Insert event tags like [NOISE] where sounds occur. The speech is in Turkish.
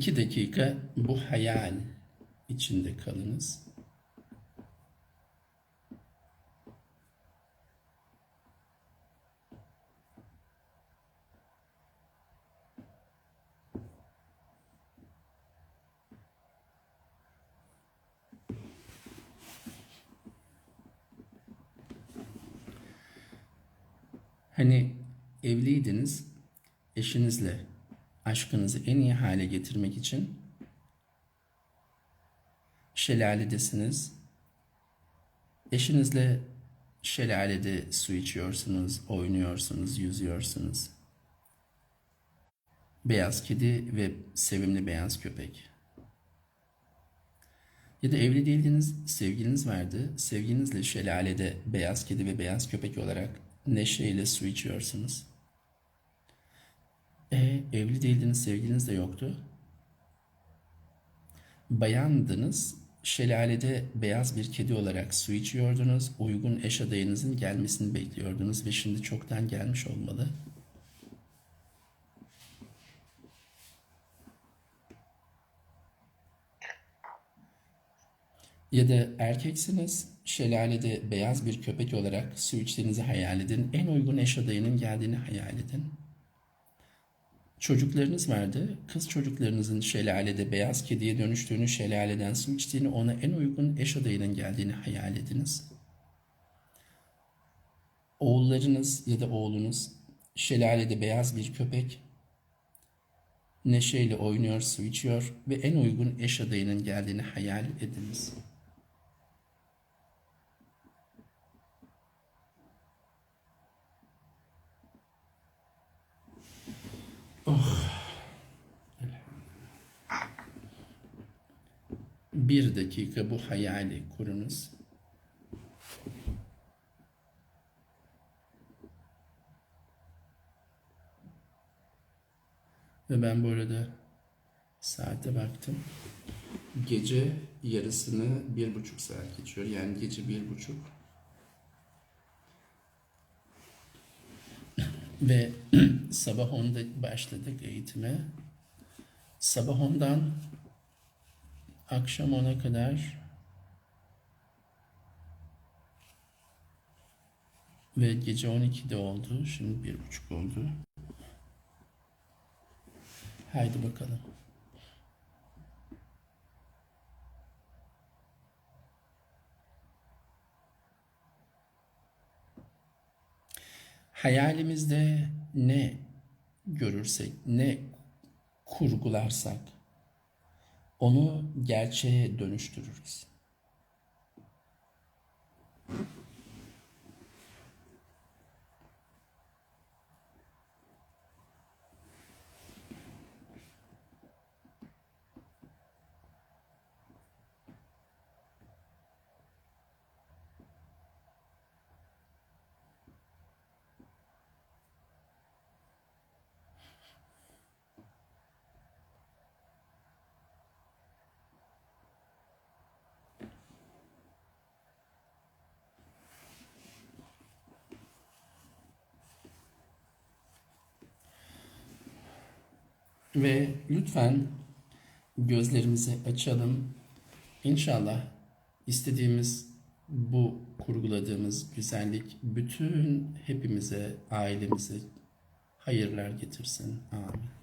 İki dakika bu hayal içinde kalınız. Hani evliydiniz, eşinizle aşkınızı en iyi hale getirmek için şelaledesiniz. Eşinizle şelalede su içiyorsunuz, oynuyorsunuz, yüzüyorsunuz. Beyaz kedi ve sevimli beyaz köpek. Ya da evli değildiniz, sevgiliniz vardı. Sevgilinizle şelalede beyaz kedi ve beyaz köpek olarak neşeyle su içiyorsunuz. E, evli değildiniz, sevgiliniz de yoktu. Bayandınız, şelalede beyaz bir kedi olarak su içiyordunuz. Uygun eş adayınızın gelmesini bekliyordunuz ve şimdi çoktan gelmiş olmalı. Ya da erkeksiniz, şelalede beyaz bir köpek olarak su içtiğinizi hayal edin. En uygun eş adayının geldiğini hayal edin. Çocuklarınız vardı. Kız çocuklarınızın şelalede beyaz kediye dönüştüğünü, şelaleden su ona en uygun eş adayının geldiğini hayal ediniz. Oğullarınız ya da oğlunuz şelalede beyaz bir köpek neşeyle oynuyor, su içiyor ve en uygun eş adayının geldiğini hayal ediniz. Bir dakika bu hayali kurunuz. Ve ben bu arada saate baktım. Gece yarısını bir buçuk saat geçiyor. Yani gece bir buçuk. Ve [CLEARS THROAT] sabah 10'da başladık eğitime. Sabah 10'dan akşam 10'a kadar ve gece 12'de oldu. Şimdi bir buçuk oldu. Haydi bakalım. Hayalimizde ne görürsek, ne kurgularsak onu gerçeğe dönüştürürüz. Ve lütfen gözlerimizi açalım. İnşallah istediğimiz bu kurguladığımız güzellik bütün hepimize, ailemize hayırlar getirsin. Amin.